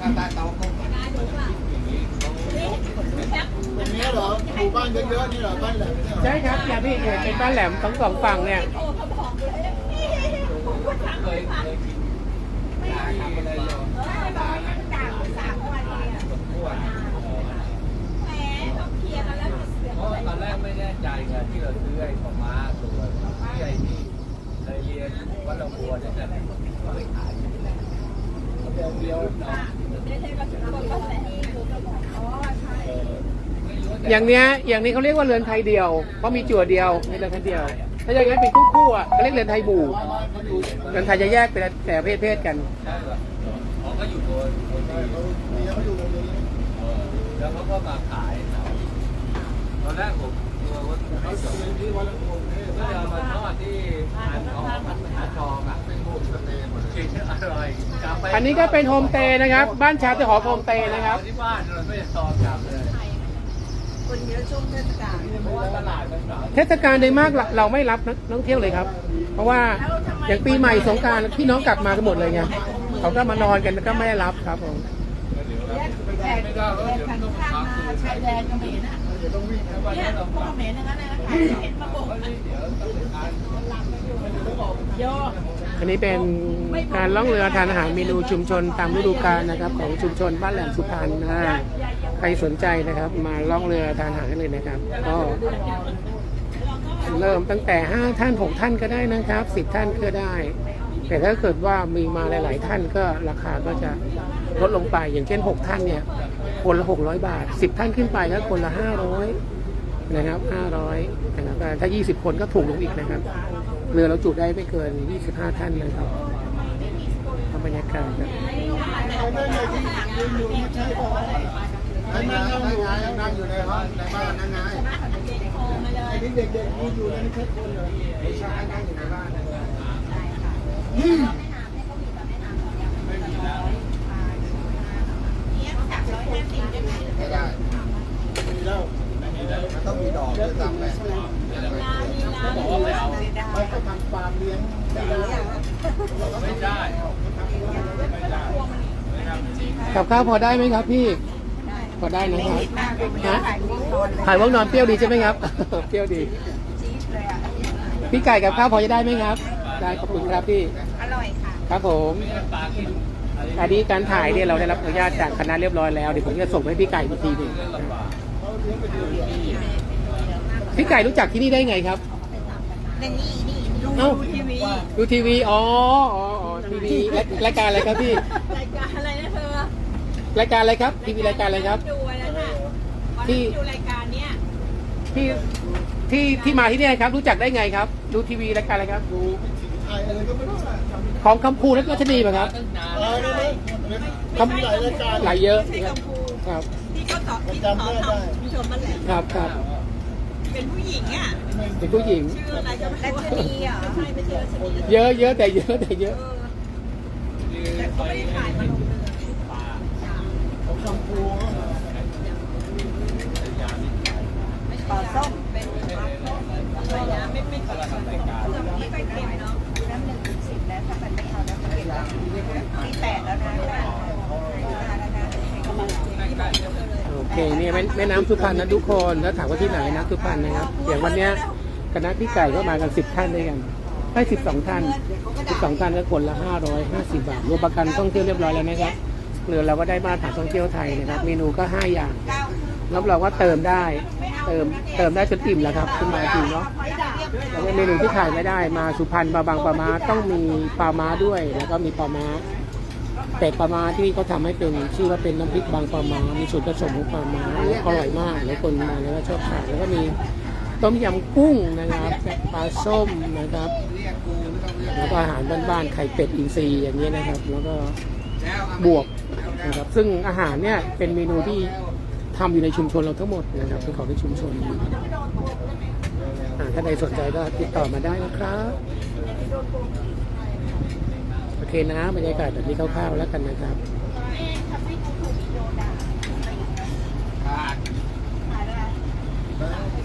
ข้างใต้เตาต้มอะตรงนี้เหรอหมู่บ้านเยอะๆนี่เหรอบ้านแหลมเนี่ยเหรอใช่ครับอย่างพี่เห็นเป็นบ้านแหลมทั้งสองฝั่งเนี่ยเคยเคยกินยาทำอะไรอยู่เพราะว่าตอนแรกไม่แน่ใจไงที่เราซื้อไอ้ของม้าตัวที่ไอ้ที่เคยเรียนวัดละบัวเนี่ยแต่ก็ไปขายเดียวเดียวเนาะไม่รู้แต่ อย่างเนี้ยอย่างนี้เขาเรียกว่าเรือนไทยเดียวเพราะมีจั่วเดียวมีเรือนไทยเดียว ถ้าอย่างนั้นเป็นคู่คู่อะก็เรียกเรือนไทยบู่เรือนไทยจะแยกเป็นแต่เพศเพศกันก็อยู่บนบนที่เขาเมีเขาอยู่ตรงนี้แล้วเขาก็มาขายตอนแรกผมกลัวว่าเขาไม่อจบยู่ที่วัดลำ อันนี้ก็เป็นโฮมสเตย์นะครับ บ้านชาวตะหอโฮมสเตย์นะครับ ที่บ้านเราไม่ได้ซองกลับเลยคนเยอะช่วงเทศกาลเพราะว่าตลาดมันเก่าเทศกาลโดยมากเราเราไม่รับนักท่องเที่ยวเลยครับ เพราะว่าอย่างปีใหม่สงกรารพี่น้องกลับมากันหมดเลยไงเขาก็มานอนกันแล้วก็ไม่ได้รับครับผมแดดแขกข้างมาชายแดนเขมรน่ะเดี๋ยวต้องวิ่เข้าไปเนี่ยพวกเขมรนั่นนะขายเห็ดมาบ่เดี๋ยวต้องไปทานโย อันนี้เป็นการล่องเรือทานอาหารเมนูชุมชนตามฤดูกาลนะครับ ของชุมชนบ้านแหลมสุพรรณนะใครสนใจนะครับ มาล่องเรือทานอาหารได้เลยนะครับ ก็เริ่มตั้งแต่ 5 ท่าน 6 ท่านก็ได้นะครับ 10 ท่านก็ได้ แต่ถ้าเกิดว่ามีมาหลาย ๆ ท่านก็ราคาก็จะลดลงไปอย่างเช่น 6 ท่านเนี่ยคนละ 600 บาท 10 ท่านขึ้นไปก็คนละ 500 นะครับ500นะครับแต่ถ้า 20 คนก็ถูกลงอีกนะครับเรือเราจุได้ไม่เกิน 25 ท่านนะครับทำบรรยากาศนะเอาได้ไงที่ยืนอยู่นี่ใช่ป่ะนั่นไงนั่งนั่งอยู่ในห้องในบ้านนั่นไงนี่เด็กๆยืนอยู่นั่นไม่ใช่คนเหรอไม่ใช่นั่งอยู่ในบ้านนั่นไงอืมไม่ได้ ม่มีแล้วมันต้องมีดอกด้วยซ้ำไปบอกว่าไม่เอาไปทำฟาร์มเลี้ยงไม่ได้ไม่ได้กับข้าวพอได้ไหมครับพี่พอได้นะครับฮะขายว่างนอนเปรี้ยวดีใช่ไหมครับ เปรี้ยวดี พี่ไก่กับข้าวพอจะได้ไหมครับ ได้ขอบคุณครับพี่ อร่อยค่ะ ครับผมปลากินอะไรอันนี้การถ่ายเนี่ยเราได้รับอนุญาตจากคณะเรียบร้อยแล้วเดี๋ยวผมจะส่งให้พี่ไก่อีกทีหนึ่ง พี่ไก่รู้จักที่นี่ได้ไงครับในนี่นี่ดูเอ้าทีวีดูทีวีอ๋ออ๋ออ๋อทีวีรายรายการอะไรครับพี่รายการอะไรนะเธอรายการอะไรครับทีวีรายการอะไรครับ ดูอะไรนะที่ที่ดูรายการเนี้ยที่ที่ที่มาที่เนี่ยครับ รู้จักได้ไงครับ ดูทีวีรายการอะไรครับ ดูวิถีไทยอะไรก็ไม่รู้อะทำของคำพูและก็ชนีป่ะครับตั้งนานเออได้ไหมคำหลายรายการหลายเยอะ ไม่ใช่กัมพู ครับ ที่เขาสอนที่เขาสอนทำผู้ชมมันแหละครับครับเป็นผู้หญิงอะเป็นผู้หญิง ชื่ออะไรก็ไม่รู้รัชนีเหรอใช่ไม่ใช่รัชนีเยอะเยอะแต่เยอะแต่เยอะเออแต่เขาไม่ได้ถ่ายมาลงเลยของชมพูปลาส้มเป็นอะไรนะไม่ไม่ค่อยไม่ค่อยเค็มเนาะน้ำหนึ่งถึงสิบแล้วถ้ามันไม่เอาแล้วมันเก็บแล้วที่แปดแล้วนะ เลยโอเคเนี่ยแม่แม่น้ำสุพรรณนะทุกคนแล้วถามว่าที่ไหนนะสุพรรณนะครับอย่างวันเนี้ยคณะพี่ไก่ก็มากันสิบท่านด้วยกันได้สิบสองท่านสิบสองท่านก็คนละห้าร้อยห้าสิบบาทรวมประกันท่องเที่ยวเรียบร้อยแล้วนะครับเรือเราก็ได้มาตรฐานท่องเที่ยวไทยนะครับ เมนูก็ห้าอย่างรับรองว่าเติมได้ เติมเติมได้จนอิ่มแล้วครับขึ้นมาจริงเนาะแล้วเมนูที่ขายไม่ได้มาสุพรรณปลาบางปลาม้าต้องมีปลาม้าด้วย แล้วก็มีปลาม้า แต่ปลาม้าที่นี่เขาทำให้เป็นชื่อว่าเป็นน้ำพริกบางปลาม้ามีส่วนผสมของปลาม้าอร่อยมากหลายคนมาแล้วก็ชอบทานแล้วก็มีต้มยำกุ้งนะครับปลาส้มนะครับแล้วก็อาหารบ้านๆไข่เป็ดอินทรีย์อย่างนี้นะครับ แล้วก็บวกนะครับซึ่งอาหารเนี่ยเป็นเมนูที่ทำอยู่ในชุมชนเราทั้งหมดนะครับเป็นของในชุมชนอ่าถ้าใครสนใจก็ติดต่อมาได้นะครับ เคนะบรรยากาศแบบนี้คร่าวๆแล้วกันนะครับ